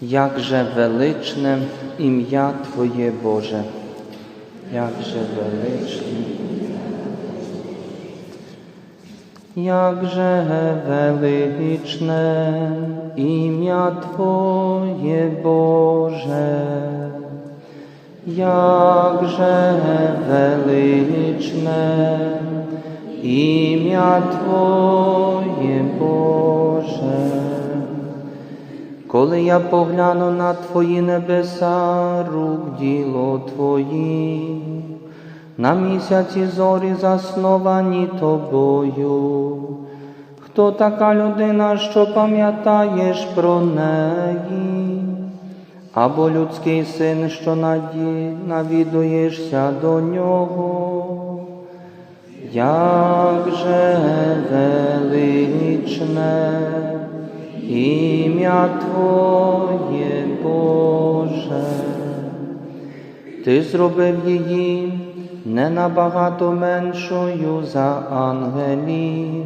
Jakże величне ім'я Твоє Боже, якже величне. Jakże величне ім'я Твоє Боже, jakże величне ім'я Твоє Боже. Коли я погляну на Твої небеса, рук діло Твої, на місяці зорі засновані Тобою. Хто така людина, що пам'ятаєш про неї, або людський син, що навідуєшся до нього? Як же величне ім'я Твоє Боже, Ти зробив її не набагато меншою за ангелів,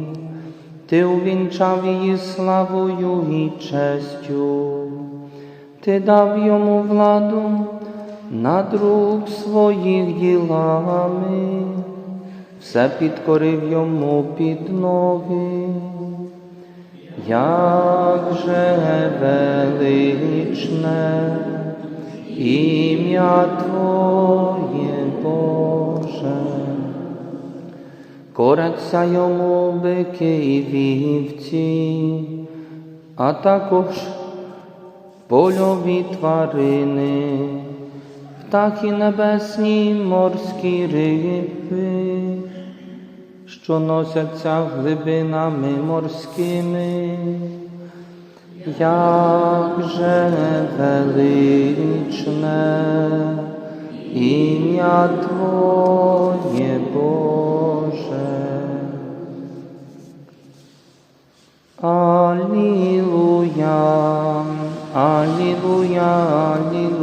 Ти увінчав її славою і честю, Ти дав йому владу над рук своїх ділами, все підкорив йому під ноги. Як же величне ім'я Твоє Боже, кореться йому бики і вівці, а також польові тварини, птахи небесні, морські риби що носяться глибинами морськими, як же величне ім'я Твоє Боже. Алілуя, Алілуя, Алілуя,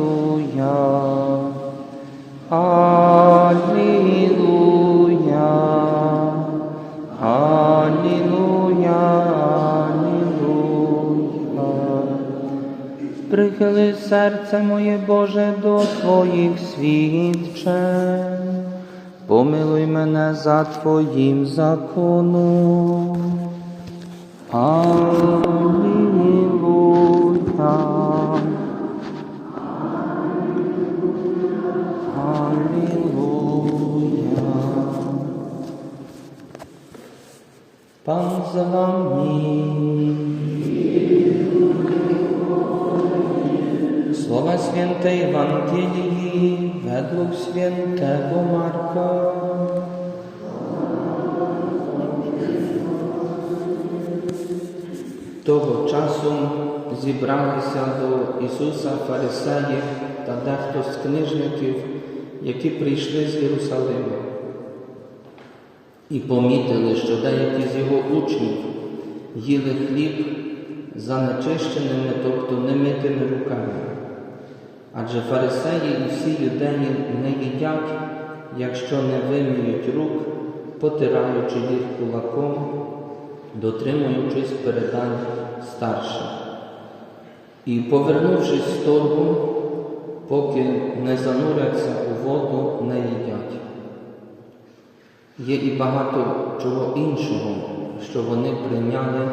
Прихили серце моє Боже до Твоїх свідчень, помилуй мене за Твоїм законом. Алілуя. Алілуя. Pan z wami. Słowa świętej Ewangelii według świętego Marka. Того часу зібралися до Ісуса фарисеї та дехто з книжників, які прийшли з Єрусалиму і помітили, що деякі з його учнів їли хліб за нечищеними, тобто немитими руками. Адже фарисеї і всі юдеї не їдять, якщо не виміють рук, потираючи їх кулаком, дотримуючись передань старших. І, повернувшись з торгу, поки не зануряться у воду, не їдять. Є і багато чого іншого, що вони прийняли,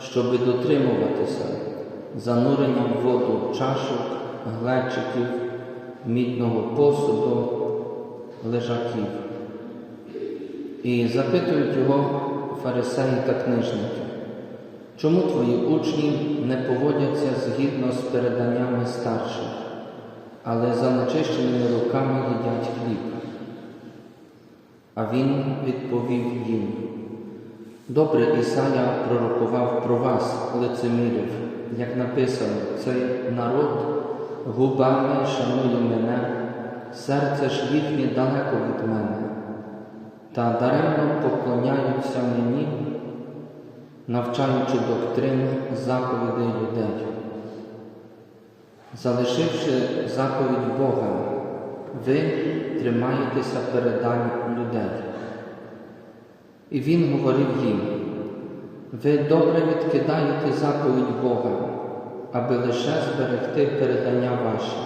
щоби дотримуватися занурення в воду чашок, глечиків, мідного посуду, лежаків. І запитують його фарисеї та книжники, чому твої учні не поводяться згідно з переданнями старших, але за нечищеними руками їдять хліб? А він відповів їм. Добре Ісая пророкував про вас, лицемірів, як написано, цей народ губами шанує мене, серце ж їхнє далеко від мене, та даремно поклоняються мені, навчаючи доктрин заповідей людей. Залишивши заповідь Бога, ви тримаєтеся передань людей. І він говорив їм, ви добре відкидаєте заповідь Бога, аби лише зберегти передання ваші.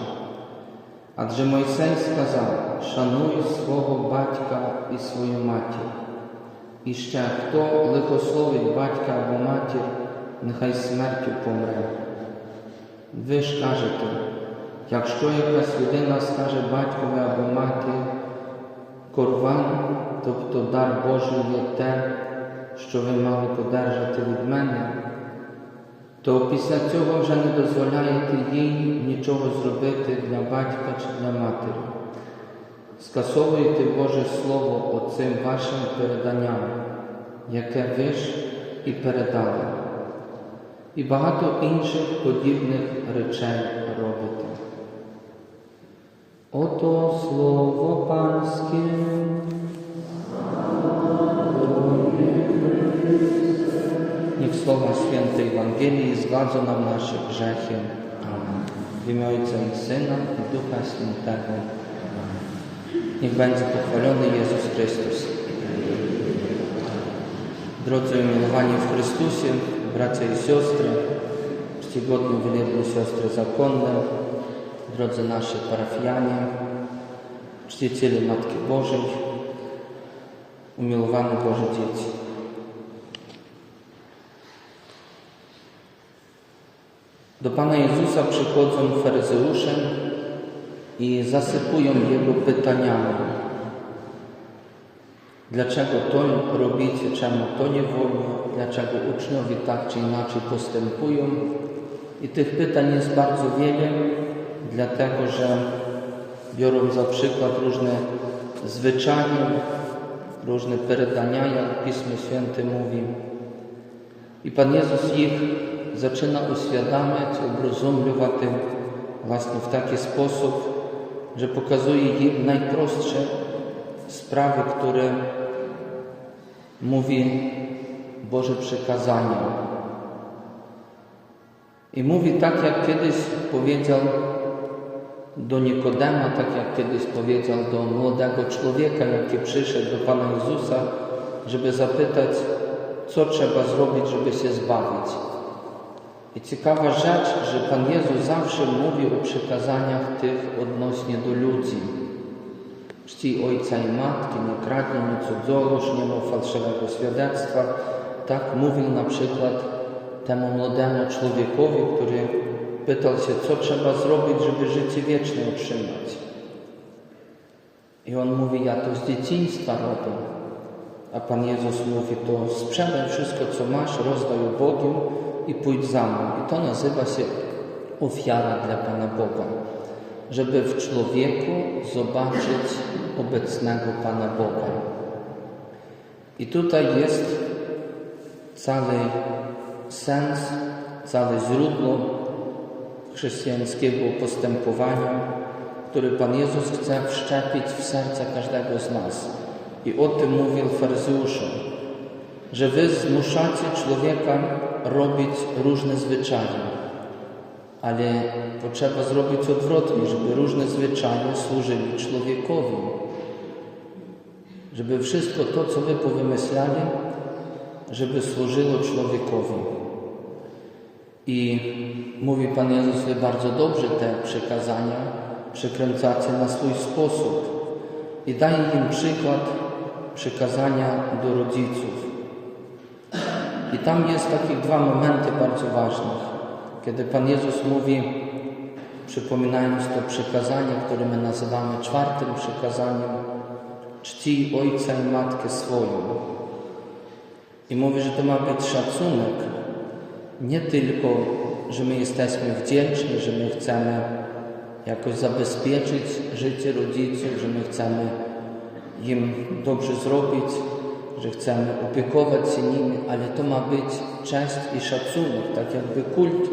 Адже Мойсей сказав: шануй свого батька і свою матір. І ще хто лихословить батька або матір, нехай смертю помре. Ви ж кажете, якщо якась людина скаже батькові або маті, корван, тобто дар Божий є те, що ви мали подержати від мене, то після цього вже не дозволяєте їй нічого зробити для батька чи для матері. Скасовуєте Боже Слово оцим вашим переданням, яке ви ж і передали, і багато інших подібних речей робите. Ото Слово Панське. Słowa Świętej Ewangelii zgadzą nam nasze grzechy. Amen. W imię Ojca i Syna i Ducha Świętego. Niech będzie pochwalony Jezus Chrystus. Drodzy umiłowani w Chrystusie, bracia i siostry, czcigodni wielebne siostry zakonne, drodzy nasi parafianie, czciciele Matki Bożej, umiłowane Boże dzieci. Do Pana Jezusa przychodzą faryzeusze i zasypują Jego pytaniami. Dlaczego to robicie, czemu to nie wolno, dlaczego uczniowie tak czy inaczej postępują. I tych pytań jest bardzo wiele, dlatego że biorą za przykład różne zwyczaje, różne perytania, jak Pismo Święte mówi. I Pan Jezus ich zaczyna uświadamiać, obrozumieć tym właśnie w taki sposób, że pokazuje im najprostsze sprawy, które mówi Boże przekazanie. I mówi tak, jak kiedyś powiedział do Nikodema, tak jak kiedyś powiedział do młodego człowieka, jaki przyszedł do Pana Jezusa, żeby zapytać, co trzeba zrobić, żeby się zbawić. I ciekawa rzecz, że Pan Jezus zawsze mówi o przekazaniach tych odnośnie do ludzi. Czci ojca i matki, nie kradnij, nie cudzołóż, nie mów fałszywego świadectwa. Tak mówił na przykład temu młodemu człowiekowi, który pytał się, co trzeba zrobić, żeby życie wieczne otrzymać. I on mówi, ja to z dzieciństwa robię. A Pan Jezus mówi, to sprzedaj wszystko, co masz, rozdaj ubogim i pójdź za mną. I to nazywa się ofiara dla Pana Boga. Żeby w człowieku zobaczyć obecnego Pana Boga. I tutaj jest cały sens, całe źródło chrześcijańskiego postępowania, który Pan Jezus chce wszczepić w serce każdego z nas. I o tym mówił faryzeuszom, że wy zmuszacie człowieka robić różne zwyczaje, ale potrzeba zrobić odwrotnie, żeby różne zwyczaje służyli człowiekowi. Żeby wszystko to, co wy powymyślali, żeby służyło człowiekowi. I mówi Pan Jezus, wy bardzo dobrze te przekazania przekręcacie na swój sposób i daje im przykład przekazania do rodziców. I tam jest takich dwa momenty bardzo ważne. Kiedy Pan Jezus mówi, przypominając to przekazanie, które my nazywamy czwartym przekazaniem, czci ojca i matkę swoją. I mówi, że to ma być szacunek, nie tylko, że my jesteśmy wdzięczni, że my chcemy jakoś zabezpieczyć życie rodziców, że my chcemy im dobrze zrobić, że chcemy opiekować się nimi, ale to ma być cześć i szacunek, tak jakby kult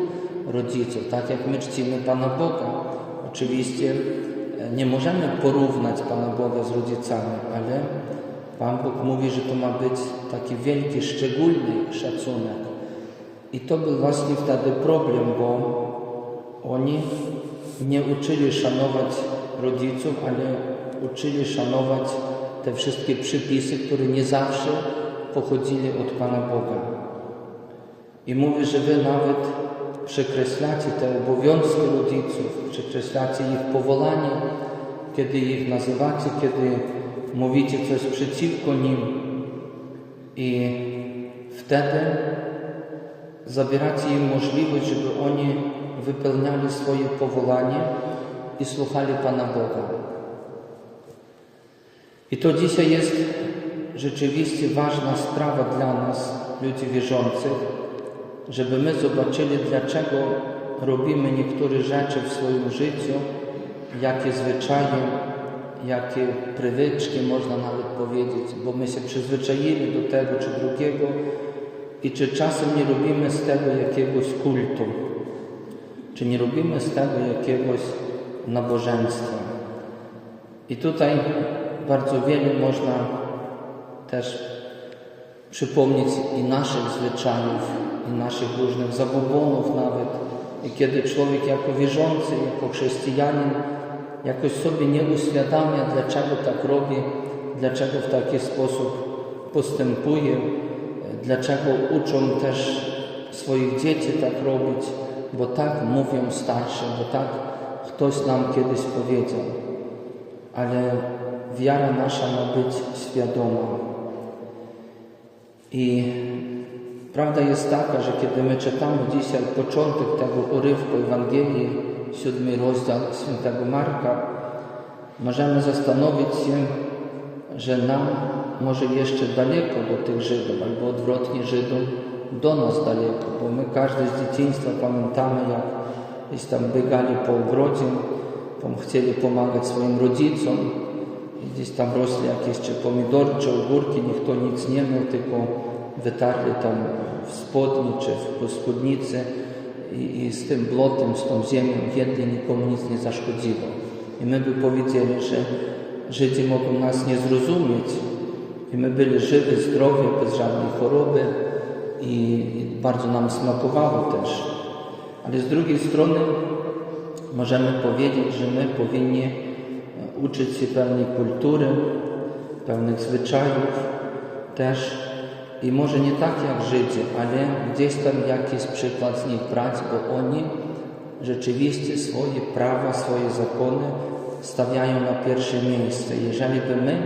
rodziców, tak jak my czcimy Pana Boga. Oczywiście nie możemy porównać Pana Boga z rodzicami, ale Pan Bóg mówi, że to ma być taki wielki, szczególny szacunek. I to był właśnie wtedy problem, bo oni nie uczyli szanować rodziców, ale uczyli szanować te wszystkie przypisy, które nie zawsze pochodzili od Pana Boga. I mówi, że wy nawet przekreślacie te obowiązki rodziców, przekreślacie ich powołanie, kiedy ich nazywacie, kiedy mówicie coś przeciwko nim i wtedy zabieracie im możliwość, żeby oni wypełniali swoje powołanie i słuchali Pana Boga. I to dzisiaj jest rzeczywiście ważna sprawa dla nas, ludzi wierzących, żeby my zobaczyli, dlaczego robimy niektóre rzeczy w swoim życiu, jakie zwyczaje, jakie prywyczki, można nawet powiedzieć, bo my się przyzwyczaili do tego czy drugiego i czy czasem nie robimy z tego jakiegoś kultu, czy nie robimy z tego jakiegoś nabożeństwa. I tutaj bardzo wiele można też przypomnieć i naszych zwyczajów, i naszych różnych zabobonów nawet. I kiedy człowiek jako wierzący, jako chrześcijanin jakoś sobie nie uświadamia, dlaczego tak robi, dlaczego w taki sposób postępuje, dlaczego uczą też swoich dzieci tak robić, bo tak mówią starsi, bo tak ktoś nam kiedyś powiedział. Ale wiara nasza ma być świadoma. I prawda jest taka, że kiedy my czytamy dzisiaj początek tego urywku Ewangelii, siódmy rozdział świętego Marka, możemy zastanowić się, że nam może jeszcze daleko do tych Żydów, albo odwrotnie Żydom do nas daleko, bo my każdy z dzieciństwa pamiętamy, jak gdzieś tam biegali po ogrodzie, chcieli pomagać swoim rodzicom, gdzieś tam rośli jakieś czy pomidory, czy ogórki, niech to nic nie miał, tylko wytarli tam w spodni czy w spódnicy i, i z tym blotem, z tą ziemią jedli, nikomu nic nie zaszkodziło. I my by powiedzieli, że Żydzi mogą nas nie zrozumieć i my byli żywi, zdrowi, bez żadnej choroby i, i bardzo nam smakowało też. Ale z drugiej strony możemy powiedzieć, że my powinni uczyć się pewnej kultury, pewnych zwyczajów też i może nie tak jak Żydzi, ale gdzieś tam jakiś przykład z nich brać, bo oni rzeczywiście swoje prawa, swoje zakony stawiają na pierwsze miejsce. Jeżeli by my,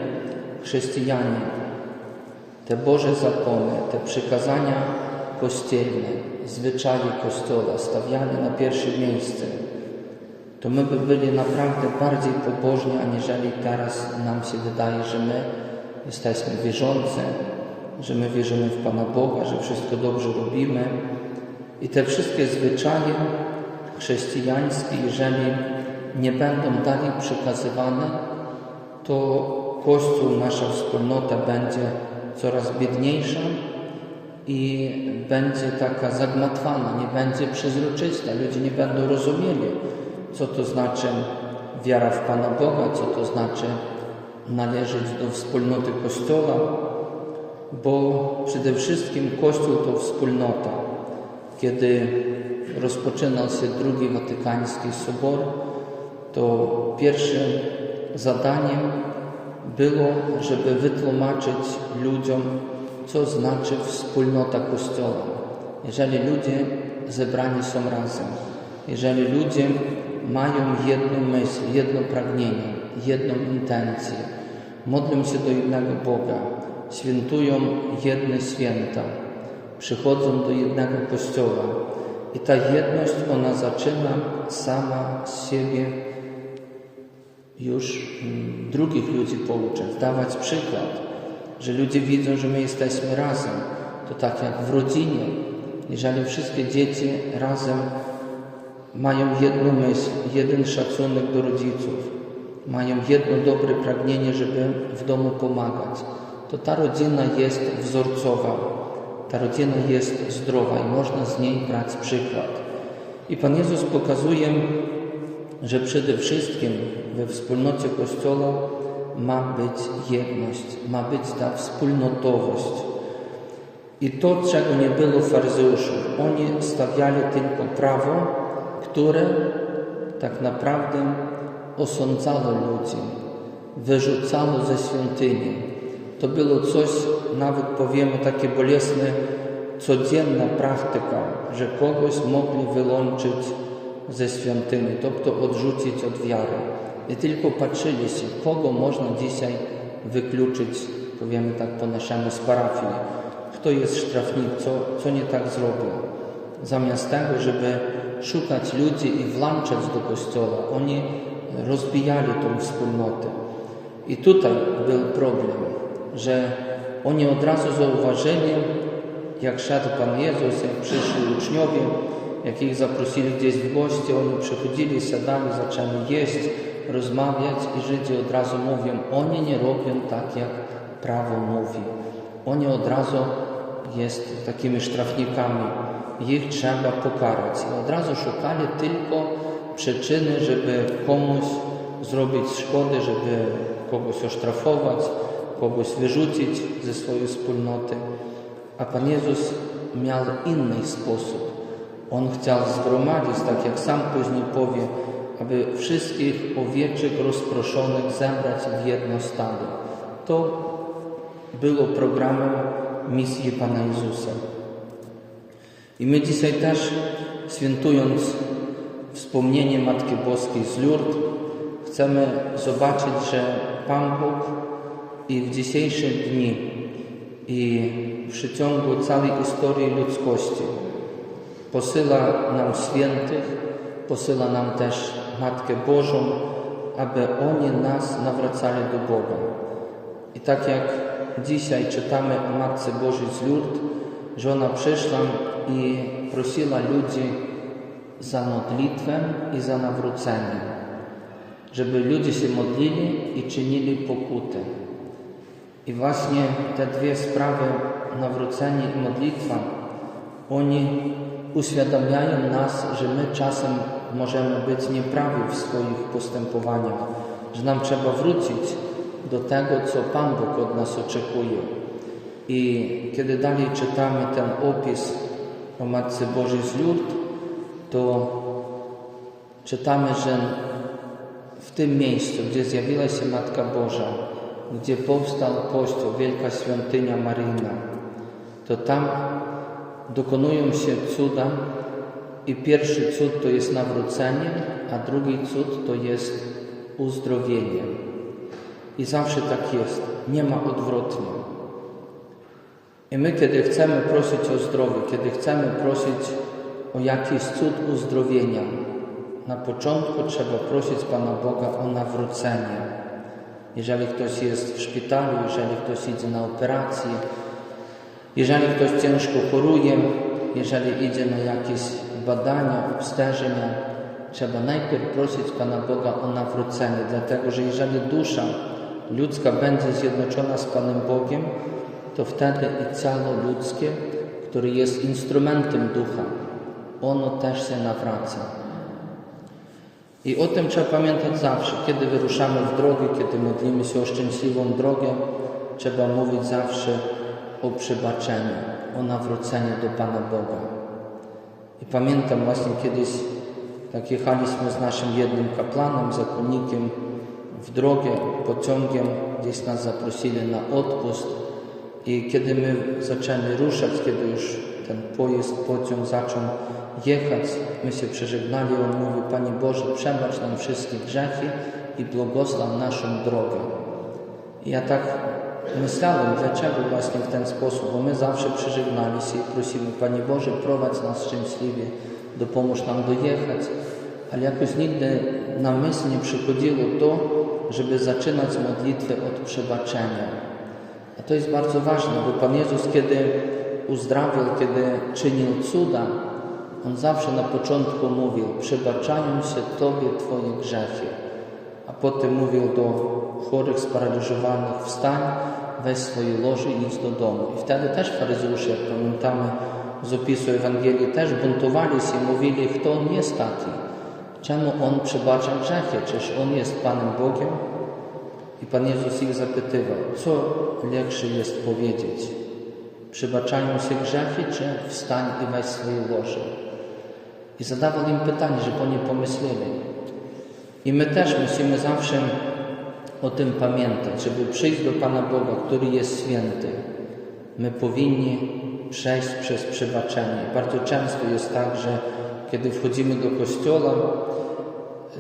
chrześcijanie, te Boże zakony, te przykazania kościelne, zwyczaje Kościoła stawiali na pierwsze miejsce, to my by byli naprawdę bardziej pobożni, aniżeli teraz nam się wydaje, że my jesteśmy wierzący, że my wierzymy w Pana Boga, że wszystko dobrze robimy. I te wszystkie zwyczaje chrześcijańskie, jeżeli nie będą dalej przekazywane, to Kościół, nasza wspólnota będzie coraz biedniejsza i będzie taka zagmatwana, nie będzie przezroczysta. Ludzie nie będą rozumieli, co to znaczy wiara w Pana Boga, co to znaczy należeć do wspólnoty Kościoła, bo przede wszystkim Kościół to wspólnota. Kiedy rozpoczynał się drugi Watykański Sobor, to pierwszym zadaniem było, żeby wytłumaczyć ludziom, co znaczy wspólnota Kościoła. Jeżeli ludzie zebrani są razem, jeżeli ludzie mają jedną myśl, jedno pragnienie, jedną intencję, modlą się do jednego Boga, świętują jedne święta, przychodzą do jednego Kościoła i ta jedność, ona zaczyna sama z siebie już mm, drugich ludzi pouczać, dawać przykład, że ludzie widzą, że my jesteśmy razem. To tak jak w rodzinie. Jeżeli wszystkie dzieci razem mają jedną myśl, jeden szacunek do rodziców, mają jedno dobre pragnienie, żeby w domu pomagać, to ta rodzina jest wzorcowa, ta rodzina jest zdrowa i można z niej brać przykład. I Pan Jezus pokazuje, że przede wszystkim we wspólnocie Kościoła ma być jedność, ma być ta wspólnotowość. I to, czego nie było faryzeuszów, oni stawiali tylko prawo, które tak naprawdę osądzało ludzi, wyrzucało ze świątyni. To było coś, nawet powiemy, takie bolesne, codzienna praktyka, że kogoś mogli wyłączyć ze świątyni, тобто odrzucić od wiary. I tylko patrzyli się, kogo można dzisiaj wykluczyć, powiemy tak po naszemu, z parafii. Kto jest sztrafnik, co, co nie tak zrobił. Zamiast tego, żeby szukać ludzi i włączać do kościoła, oni rozbijali tą wspólnotę. I tutaj był problem, że oni od razu zauważyli, jak szedł Pan Jezus, jak przyszli uczniowie, jak ich zaprosili gdzieś w gości, oni przychodzili, siadali, zaczęli jeść, rozmawiać i Żydzi od razu mówią, oni nie robią tak, jak prawo mówi. Oni od razu jest takimi sztrafnikami. Ich trzeba pokarać. I od razu szukali tylko przyczyny, żeby komuś zrobić szkody, żeby kogoś osztrafować, kogoś wyrzucić ze swojej wspólnoty. A Pan Jezus miał inny sposób. On chciał zgromadzić, tak jak sam później powie, aby wszystkich owieczek rozproszonych zebrać w jedno stado. To było programem misji Pana Jezusa. I my dzisiaj też, świętując wspomnienie Matki Boskiej z Lourdes, chcemy zobaczyć, że Pan Bóg i w dzisiejsze dni, i w przeciągu całej historii ludzkości posyła nam świętych, posyła nam też Matkę Bożą, aby oni nas nawracali do Boga. I tak jak dzisiaj czytamy o Matce Bożej z Lourdes, że ona przyszła i prosiła ludzi za modlitwę i za nawrócenie, żeby ludzie się modlili i czynili pokutę. I właśnie te dwie sprawy, nawrócenie i modlitwa, oni uświadamiają nas, że my czasem możemy być nieprawi w swoich postępowaniach, że nam trzeba wrócić do tego, co Pan Bóg od nas oczekuje. I kiedy dalej czytamy ten opis o Matce Bożej z Lourdes, to czytamy, że w tym miejscu, gdzie zjawiła się Matka Boża, gdzie powstał Kościół, Wielka Świątynia Maryjna, to tam dokonują się cuda i pierwszy cud to jest nawrócenie, a drugi cud to jest uzdrowienie. I zawsze tak jest, nie ma odwrotnie. I my, kiedy chcemy prosić o zdrowie, kiedy chcemy prosić o jakiś cud uzdrowienia, na początku trzeba prosić Pana Boga o nawrócenie. Jeżeli ktoś jest w szpitalu, jeżeli ktoś idzie na operację, jeżeli ktoś ciężko choruje, jeżeli idzie na jakieś badania, obstężenia, trzeba najpierw prosić Pana Boga o nawrócenie, dlatego że jeżeli dusza ludzka będzie zjednoczona z Panem Bogiem, to wtedy i ciało ludzkie, które jest instrumentem ducha, ono też się nawraca. I o tym trzeba pamiętać zawsze, kiedy wyruszamy w drogę, kiedy modlimy się o szczęśliwą drogę, trzeba mówić zawsze o przebaczeniu, o nawróceniu do Pana Boga. I pamiętam właśnie kiedyś, tak jechaliśmy z naszym jednym kaplanem, zakonnikiem w drogę, pociągiem, gdzieś nas zaprosili na odpust i kiedy my zaczęli ruszać, kiedy już ten pojazd, pociąg zaczął jechać, my się przeżegnali, on mówi, Panie Boże, przebacz nam wszystkie grzechy i błogosław naszą drogę. I ja tak myślałem, dlaczego właśnie w ten sposób, bo my zawsze przeżegnali się i prosimy, Panie Boże, prowadź nas szczęśliwie, dopomóż nam dojechać, ale jakoś nigdy na myśl nie przychodziło to, żeby zaczynać modlitwę od przebaczenia. A to jest bardzo ważne, bo Pan Jezus, kiedy uzdrawiał, kiedy czynił cuda, On zawsze na początku mówił, przebaczają się Tobie Twoje grzechy. A potem mówił do chorych, sparaliżowanych, wstań, weź swoje loże i idź do domu. I wtedy też faryzeusze, jak pamiętamy z opisu Ewangelii, też buntowali się i mówili, kto On jest taki. Czemu On przebacza grzechy? Czyż On jest Panem Bogiem? I Pan Jezus ich zapytywał, co lepsze jest powiedzieć? Przebaczają się grzechy, czy wstań i weź swoje łoże? I zadawał im pytanie, żeby oni pomyśleli. I my też musimy zawsze o tym pamiętać, żeby przyjść do Pana Boga, który jest święty. My powinni przejść przez przebaczenie. Bardzo często jest tak, że kiedy wchodzimy do kościoła,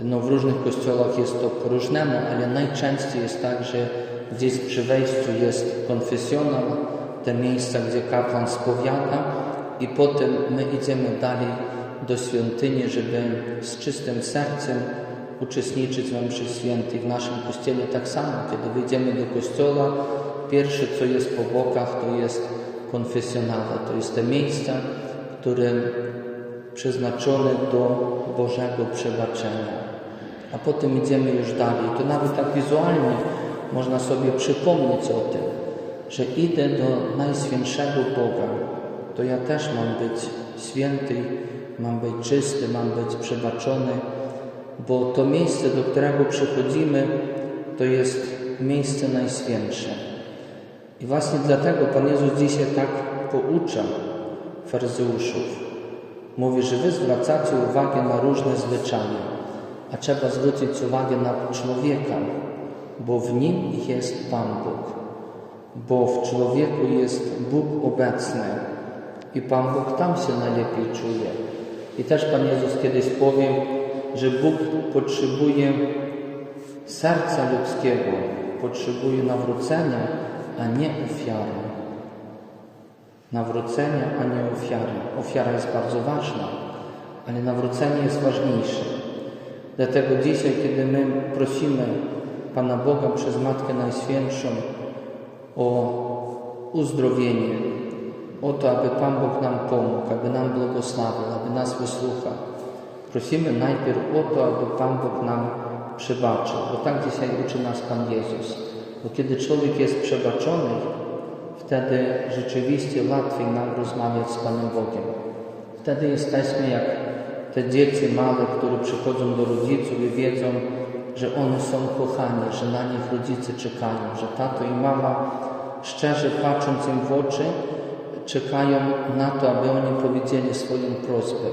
no w różnych kościołach jest to po różnemu, ale najczęściej jest tak, że gdzieś przy wejściu jest konfesjonal, te miejsca, gdzie kapłan spowiada i potem my idziemy dalej do świątyni, żeby z czystym sercem uczestniczyć w mszy świętej. W naszym kościele tak samo, kiedy wyjdziemy do kościoła, pierwsze co jest po bokach to jest konfesjonale, to jest te miejsca, które przeznaczone do Bożego przebaczenia. A potem idziemy już dalej. To nawet tak wizualnie można sobie przypomnieć o tym, że idę do Najświętszego Boga. To ja też mam być święty, mam być czysty, mam być przebaczony, bo to miejsce, do którego przychodzimy, to jest miejsce najświętsze. I właśnie dlatego Pan Jezus dzisiaj tak poucza faryzeuszów. Mówi, że wy zwracacie uwagę na różne zwyczaje, a trzeba zwrócić uwagę na człowieka, bo w nim jest Pan Bóg, bo w człowieku jest Bóg obecny i Pan Bóg tam się najlepiej czuje. I też Pan Jezus kiedyś powie, że Bóg potrzebuje serca ludzkiego, potrzebuje nawrócenia, a nie ofiary nawrócenia, a nie ofiary. Ofiara jest bardzo ważna, ale nawrócenie jest ważniejsze. Dlatego dzisiaj, kiedy my prosimy Pana Boga przez Matkę Najświętszą o uzdrowienie, o to, aby Pan Bóg nam pomógł, aby nam błogosławił, aby nas wysłuchał. Prosimy najpierw o to, aby Pan Bóg nam przebaczył, bo tak dzisiaj uczy nas Pan Jezus. Bo kiedy człowiek jest przebaczony, wtedy rzeczywiście łatwiej nam rozmawiać z Panem Bogiem. Wtedy jesteśmy jak te dzieci małe, które przychodzą do rodziców i wiedzą, że one są kochane, że na nich rodzice czekają, że tato i mama szczerze patrząc im w oczy, czekają na to, aby oni powiedzieli swoją prośbę.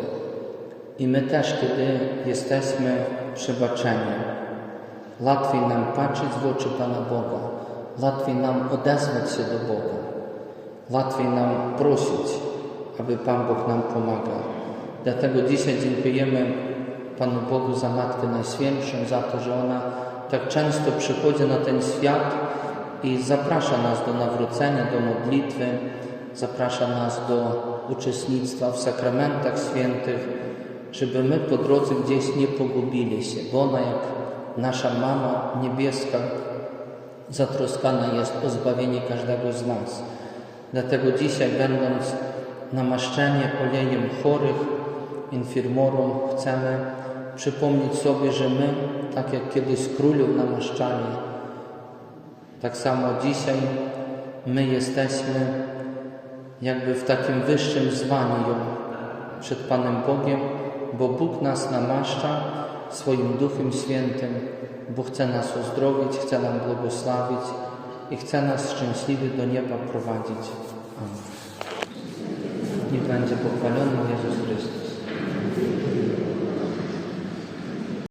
I my też, kiedy jesteśmy przebaczeni, łatwiej nam patrzeć w oczy Pana Boga, łatwiej nam odezwać się do Boga, łatwiej nam prosić, aby Pan Bóg nam pomagał. Dlatego dzisiaj dziękujemy Panu Bogu za Matkę Najświętszą, za to, że ona tak często przychodzi na ten świat i zaprasza nas do nawrócenia, do modlitwy, zaprasza nas do uczestnictwa w sakramentach świętych, żeby my po drodze gdzieś nie pogubili się, bo ona jak nasza mama niebieska zatroskana jest o zbawienie każdego z nas. Dlatego dzisiaj, będąc namaszczeni olejem chorych, infirmorum, chcemy przypomnieć sobie, że my, tak jak kiedyś królów namaszczali, tak samo dzisiaj my jesteśmy jakby w takim wyższym zwaniu przed Panem Bogiem, bo Bóg nas namaszcza swoim Duchem Świętym, bo chce nas uzdrowić, chce nam błogosławić i chce nas szczęśliwie do nieba prowadzić. Amen. Niech będzie pochwalony Jezus.